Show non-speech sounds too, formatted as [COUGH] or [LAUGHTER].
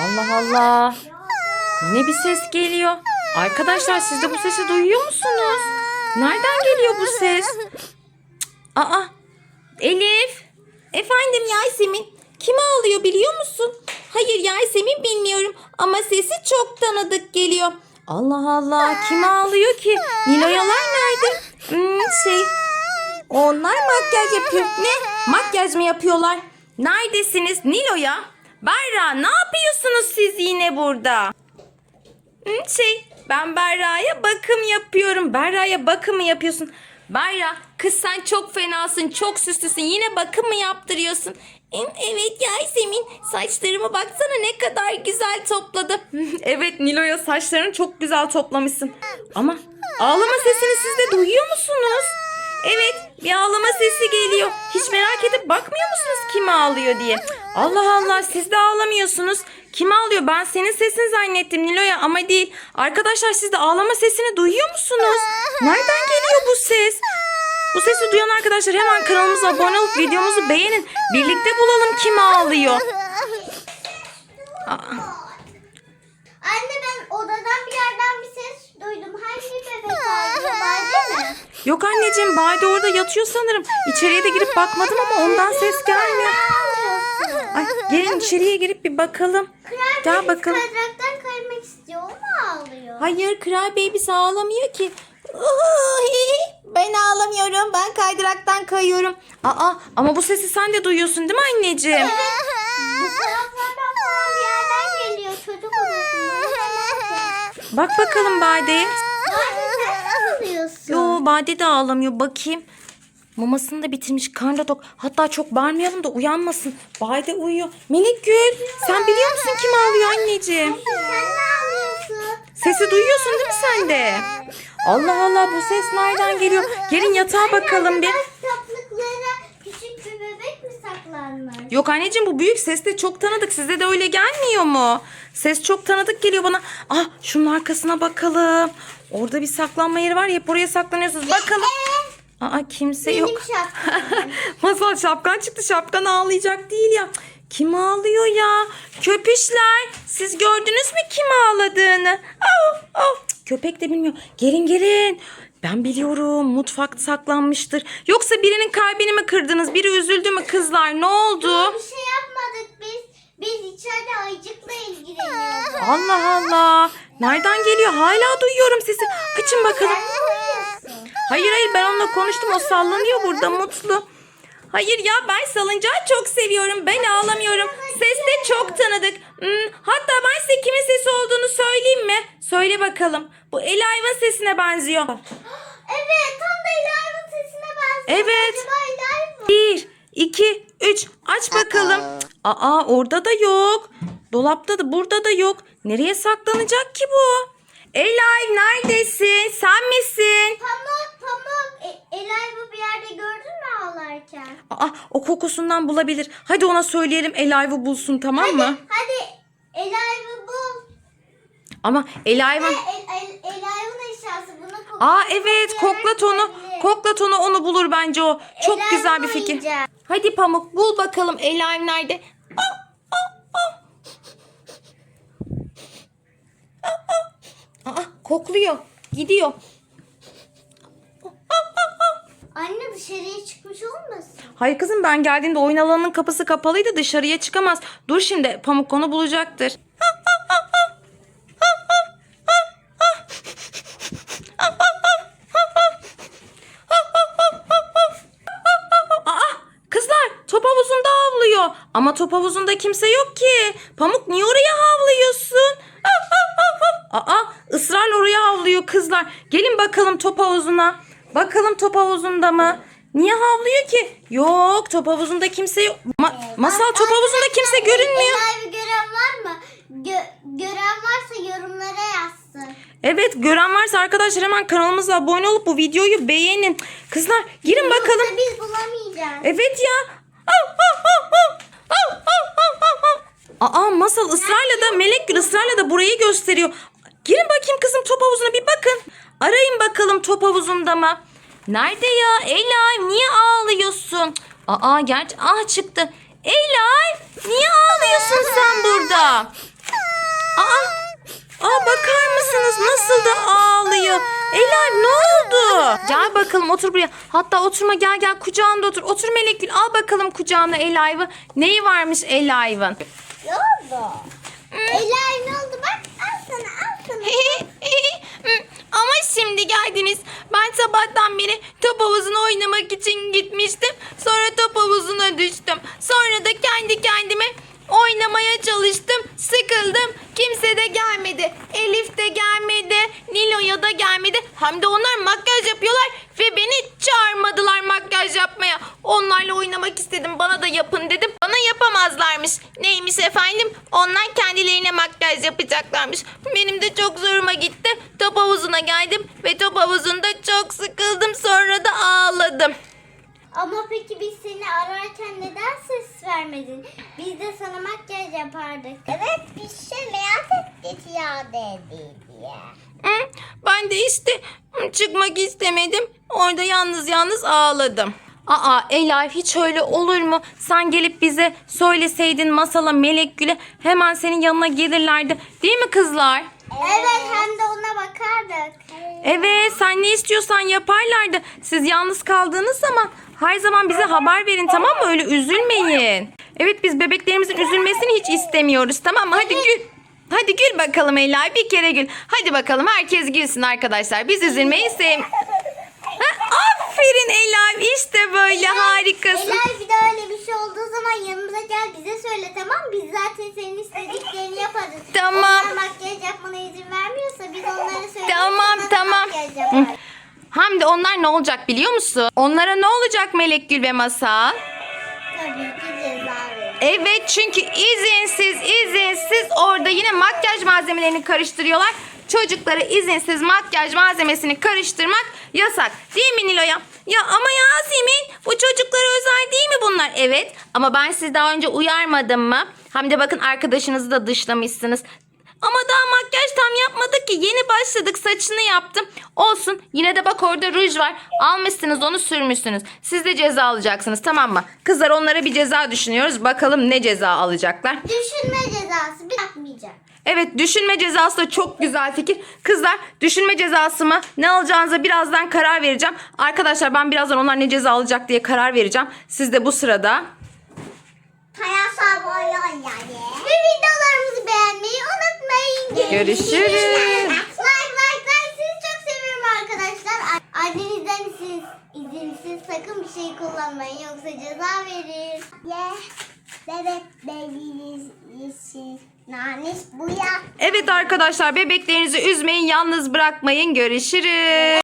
Allah Allah. Yine bir ses geliyor. Arkadaşlar siz de bu sesi duyuyor musunuz? Nereden geliyor bu ses? Aa, Elif. Efendim Yasemin. Kim ağlıyor biliyor musun? Hayır Yasemin bilmiyorum ama sesi çok tanıdık geliyor. Allah Allah kim ağlıyor ki? Niloyalar nerede? Hmm, şey onlar makyaj yapıyor. Ne? Makyaj mı yapıyorlar? Neredesiniz Nilo'ya? Berra ne yapıyorsunuz siz yine burada? Şey ben Berra'ya bakım yapıyorum. Berra'ya bakım mı yapıyorsun? Berra kız sen çok fenasın çok süslüsün yine bakım mı yaptırıyorsun? Evet Yasemin saçlarıma baksana ne kadar güzel topladı. evet Nilo'ya saçlarını çok güzel toplamışsın. Ama ağlama sesini siz de duyuyor musunuz? Evet bir ağlama sesi geliyor. Hiç merak edip bakmıyor musunuz kim ağlıyor diye? Allah Allah siz de ağlamıyorsunuz. Kim ağlıyor? Ben senin sesini zannettim Nilo'ya ama değil. Arkadaşlar siz de ağlama sesini duyuyor musunuz? Nereden geliyor bu ses? Bu sesi duyan arkadaşlar hemen kanalımıza abone olup videomuzu beğenin. Birlikte bulalım kim ağlıyor. Aa. Anne ben odadan bir yerden bir ses duydum. Hangi bebek ağlıyor? Bade mi? Yok anneciğim Bade orada yatıyor sanırım. İçeriye de girip bakmadım ama ondan ses gelmiyor. Ay gelin içeriye girip bir bakalım. Gel bakalım. Kaydıraktan kaymak istiyor. O mu ağlıyor? Hayır Kral Baby ağlamıyor ki. Uhi, Ben ağlamıyorum. Ben kaydıraktan kayıyorum. Aa ama bu sesi sen de duyuyorsun değil mi anneciğim? Bu taraflardan falan bir yerden geliyor. Çocuk odasından. Bak bakalım. Bade Yo Bade de ağlamıyor bakayım. Mamasını da bitirmiş karnı da tok. Hatta çok bağırmayalım da uyanmasın. Bade uyuyor. Melek Gül sen biliyor musun kim ağlıyor anneciğim? Sen ağlıyorsun? Sesi duyuyorsun değil mi sen de? Allah Allah bu ses nereden geliyor? Gelin yatağa bakalım bir. Bebek saplıklara küçük bir bebek mi saklanmış? Yok anneciğim bu büyük ses de çok tanıdık. Size de öyle gelmiyor mu? Ses çok tanıdık geliyor bana. Ah şunun arkasına bakalım. Orada bir saklanma yeri var ya hep oraya saklanıyorsunuz. Bakalım. Aa kimse Benim yok. şapkam. [LAUGHS] Masal şapkan çıktı. Şapkan ağlayacak değil ya. Kim ağlıyor ya? Köpüşler. Siz gördünüz mü kim ağladığını? Au. Cık, Köpek de bilmiyor. Gelin gelin. Ben biliyorum mutfakta saklanmıştır. Yoksa birinin kalbini mi kırdınız? Biri üzüldü mü kızlar? Ne oldu? Bir şey yapmadık biz. Biz içeride ayıcıkla ilgileniyoruz. Allah Allah. Nereden geliyor? Hala duyuyorum sesi. Açın bakalım. Hayır hayır ben onunla konuştum. O sallanıyor burada mutlu. Hayır ya ben salıncağı çok seviyorum. Ben ağlamıyorum. Ses de çok tanıdık. Hmm, hatta ben size kimin sesi olduğunu söyleyeyim mi? Söyle bakalım. Bu el hayvan sesine benziyor. Evet tam da İlay'ın sesine benziyor. Evet. Bir, iki, üç. Aç bakalım. Aa orada da yok. Dolapta da burada da yok. Nereye saklanacak ki bu? Elay neredesin? Sen misin? Pamuk pamuk. E, Elay bu bir yerde gördün mü ağlarken? Aa o kokusundan bulabilir. Hadi ona söyleyelim Elay'ı bulsun tamam mı? Hadi Elay bu bul. Ama Elay'ın... El, el, Elay'ın eşyası bunu kokla. Aa evet koklat onu. Koklat onu onu bulur bence o. Çok Elay güzel bir fikir. oyuncak. Hadi Pamuk bul bakalım Elayim nerede? Aa, kokluyor. Gidiyor. Anne dışarıya çıkmış olmasın? Hayır kızım ben geldiğimde oyun alanının kapısı kapalıydı dışarıya çıkamaz. Dur şimdi Pamuk onu bulacaktır. Aa, kızlar top havuzunda havlıyor. Ama top havuzunda kimse yok ki. Pamuk niye oraya havlıyorsun? Aa ısrarla oraya havlıyor kızlar. Gelin bakalım top havuzuna. Bakalım top havuzunda mı? Niye havlıyor ki? Yok top havuzunda kimse yok. Ma- Masal top havuzunda kimse görünmüyor. Elay'ı gören var mı? Gö- gören varsa yorumlara yazsın. Evet gören varsa arkadaşlar hemen kanalımıza abone olup bu videoyu beğenin. Kızlar girin bakalım. Yoksa biz bulamayacağız. Evet ya. Au, au, au, au. Aa masal ısrarla da melek Gül ısrarla da burayı gösteriyor. Girin bakayım kızım top havuzuna bir bakın. Arayın bakalım top havuzunda mı? Nerede ya Ela niye ağlıyorsun? Aa gerçi ah çıktı. Ela niye ağlıyorsun sen burada? Aa, aa bakar mısın? Gel bakalım otur buraya. Hatta oturma gel gel kucağında otur. Otur Melekgül al bakalım kucağına Elay'ı. Neyi varmış Elay'ın? Ne oldu? Eller ne oldu? Bak al sana al sana. Ama şimdi geldiniz. Ben sabahtan beri top havuzuna oynamak için gitmiştim. Sonra top havuzuna düştüm. Sonra da kendi kendime oynamaya çalıştım. Sıkıldım. Kimse de gelmedi. Elif de gelmedi. Hem de onlar makyaj yapıyorlar ve beni çağırmadılar makyaj yapmaya. Onlarla oynamak istedim. Bana da yapın dedim. Bana yapamazlarmış. Neymiş efendim? Onlar kendilerine makyaj yapacaklarmış. Benim de çok zoruma gitti. Top havuzuna geldim ve top havuzunda çok sıkıldım. Sonra da ağladım. Ama peki biz seni ararken neden ses vermedin? Biz de sana makyaj yapardık. Evet biz şey merak ettik ya dedi diye. Hı, Ben de işte çıkmak istemedim. Orada yalnız yalnız ağladım. Aa Elay hiç öyle olur mu? Sen gelip bize söyleseydin Masala Melek Gül'e hemen senin yanına gelirlerdi. Değil mi kızlar? Evet hem de ona bakardık. Evet sen ne istiyorsan yaparlardı. Siz yalnız kaldığınız zaman her zaman bize haber verin tamam mı? Öyle üzülmeyin. Evet biz bebeklerimizin üzülmesini hiç istemiyoruz tamam mı? Hadi gül. Hadi gül bakalım Elay bir kere gül. Hadi bakalım herkes gülsün arkadaşlar. Biz üzülmeyi sev... Ha, Aferin Elay işte böyle harikasın. Elay bir de öyle bir şey olduğu zaman yanımıza gel bize söyle tamam? Biz zaten senin istediklerini yaparız. Tamam. Onlar makyaj yapmana izin vermiyorsa biz onlara söyleriz. Tamam sana tamam. makyaj yaparız. De onlar ne olacak biliyor musun? Onlara ne olacak Melek Gül ve Masal? Evet çünkü izinsiz izinsiz orada yine makyaj malzemelerini karıştırıyorlar. Çocuklara izinsiz makyaj malzemesini karıştırmak yasak. Değil mi Nilo'ya? Ya ama Yasemin bu çocuklara özel değil mi bunlar? Evet ama ben sizi daha önce uyarmadım mı? Hem de bakın arkadaşınızı da dışlamışsınız. Ama daha makyaj tam yapmadık ki. Yeni başladık. Saçını yaptım. Olsun. Yine de bak orada ruj var. Almışsınız onu sürmüşsünüz. Siz de ceza alacaksınız tamam mı? Kızlar onlara bir ceza düşünüyoruz. Bakalım ne ceza alacaklar. Düşünme cezası bir yapmayacak. Evet düşünme cezası da çok güzel fikir. Kızlar düşünme cezası mı? Ne alacağınıza birazdan karar vereceğim. Arkadaşlar ben birazdan onlar ne ceza alacak diye karar vereceğim. Siz de bu sırada Hayat boyu yani. Ve videolarımızı beğenmeyi. Görüşürüz. Like like like sizi çok seviyorum arkadaşlar. Annenizden izinsiz, izinsiz sakın bir şey kullanmayın yoksa ceza verir. Yeah. Bebek bebeğiniz nanis bu ya. Evet arkadaşlar bebeklerinizi üzmeyin, yalnız bırakmayın. Görüşürüz.